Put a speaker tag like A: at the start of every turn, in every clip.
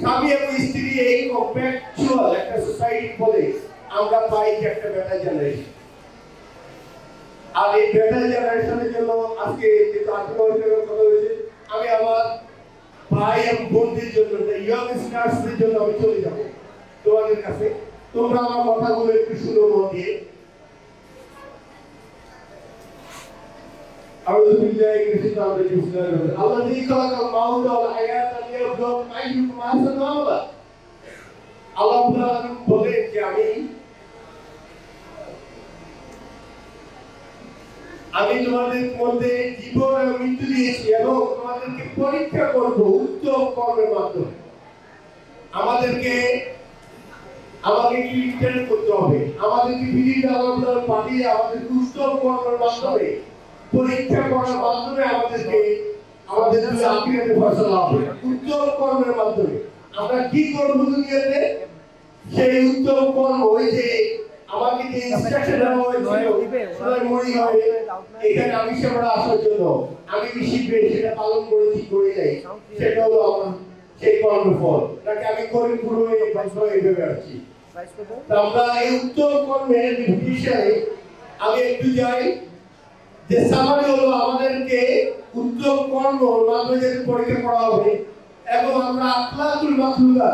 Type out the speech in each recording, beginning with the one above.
A: স্বামী এবং স্ত্রী এই কম্প্যাকচুয়াল একটা সোসাইটি বলে আমরা পাই যে একটা বেটার জেনারেশন আর এই বেটার জেনারেশনের জন্য আজকে যেহেতু আঠারো বছরের কথা হয়েছে, আমি আমার ভাই এবং বোনদের জন্য ইয়ং স্টার্সদের জন্য আমি চলে যাব। তোমাদের কাছে। তোমরা আমার কথাগুলো একটু শুনো মন দিয়ে। أعوذ بالله من الشيطان الرجيم بسم الله الرحمن الرحيم الذي خلق الموت والحياة ليبلوكم أيكم أحسن عملا আল্লাহ রাব্বুল আলামিন বলেন যে আমি আমি তোমাদের মধ্যে জীবন এবং মৃত্যু দিয়েছি এবং তোমাদেরকে পরীক্ষা করব উত্তম কর্মের মাধ্যমে আমাদেরকে আমাকে কি রিটার্ন করতে হবে আমাদেরকে বিধি আল্লাহ পাঠিয়ে আমাদেরকে উত্তম কর্মের মাধ্যমে পরীক্ষা করার মাধ্যমে আমাদেরকে আমাদের আখিরাতে ফয়সালা হবে। উত্তম কর্মের মাধ্যমে। আমরা কি করব দুনিয়াতে? সেই উত্তম কর্ম ওই যে আমাকে যে ইনস্ট্রাকশন দেওয়া হয়েছিল হবে এখানে আমি আসার জন্য আমি শিখবে সেটা পালন করেছি করে যাই। সেটা হলো আমার সেই কর্মফল। নাকি আমি করি পুরো এইভাবে আসছি আমরা এই উত্তম কর্মের বিষয়ে আমি একটু যাই। যে সামারি হলো, আমাদেরকে উত্তম কর্ম যদি পরীক্ষা করা হবে। এবং আমরা আখলাকুল মাখলুকা,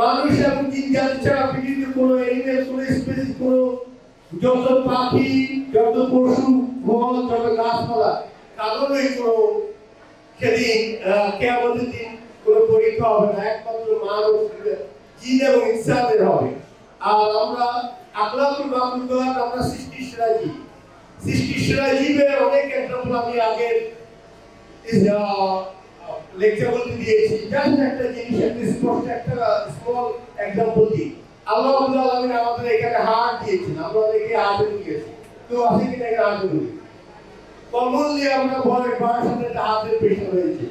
A: মানুষ এবং জিন জাতি ছাড়া পৃথিবীতে কোনো এনিমেল কোনো স্পেসিস কোনো যত পাখি, যত পশু ফল যত গাছপালা তাদেরই কোনো সেদিন কেয়ামতের দিন কোনো পরীক্ষা হবে না। একমাত্র মানুষ, জিন এবং ইনসানের হবে। আর আমরা আখলাকুল মাখলুকাত আমরা সৃষ্টি সেরা জীব সৃষ্টি সেরা জীবের অনেক এক্সাম্পল আমি আগের লেকচার বলতে দিয়েছি। জাস্ট একটা জিনিস, একটা স্পষ্ট একটা স্মল এক্সাম্পল দিই। আল্লাহ রাব্বুল আলামিন আমাদের এখানে হার্ট দিয়েছেন, আমরা দেখি হার্ট দিয়েছি কেউ আছে কিনা এখানে হার্ট দিয়েছি কমনলি আমরা ভয় ভয়ের সাথে একটা হার্টের পেশেন্ট হয়েছে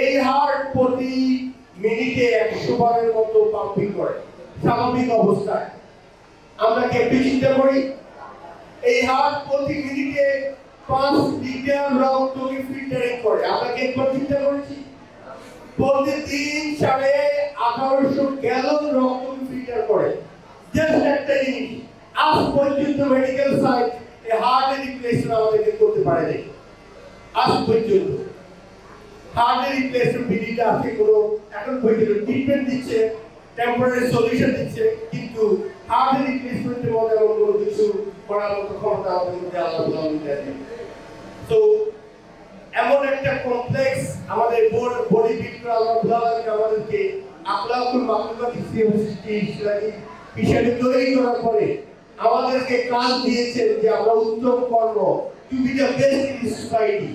A: এই হার্ট প্রতি মিনিটে একশো বারের মতো পাম্পিং করে, স্বাভাবিক অবস্থায়। আমরা কি একটু চিন্তা করি এই হার্ট প্রতি মিনিটে পাঁচ লিটার রক্তকে ফিল্টারিং করে। আমরা কি একবার চিন্তা করেছি? প্রতিদিন সাড়ে আঠারোশো গ্যালন রক্তকে ফিল্টার করে। জাস্ট একটা জিনিস, আজ পর্যন্ত মেডিকেল সায়েন্স এই হার্টের রিপ্লেসমেন্ট আমাদেরকে করতে পারে নাই আজ পর্যন্ত। হার্টের রিপ্লেসমেন্ট বিধিটা আছে কোনো, এখন পর্যন্ত ট্রিটমেন্ট দিচ্ছে টেম্পোরারি সলিউশন দিচ্ছে, কিন্তু হার্টের রিপ্লেসমেন্টের মধ্যে এমন কোনো কিছু করার মতো ক্ষমতা আমাদের মধ্যে আল্লাহ দেন। তো এমন একটা কমপ্লেক্স আমাদের বডি বিল্ড আল্লাহ আমাদেরকে আখলাকুল মাখলুকাত সৃষ্টি ইসলামী হিসেবে তৈরি করার পরে আমাদেরকে কাজ দিয়েছেন যে আমরা উত্তম কর্ম to be the best in society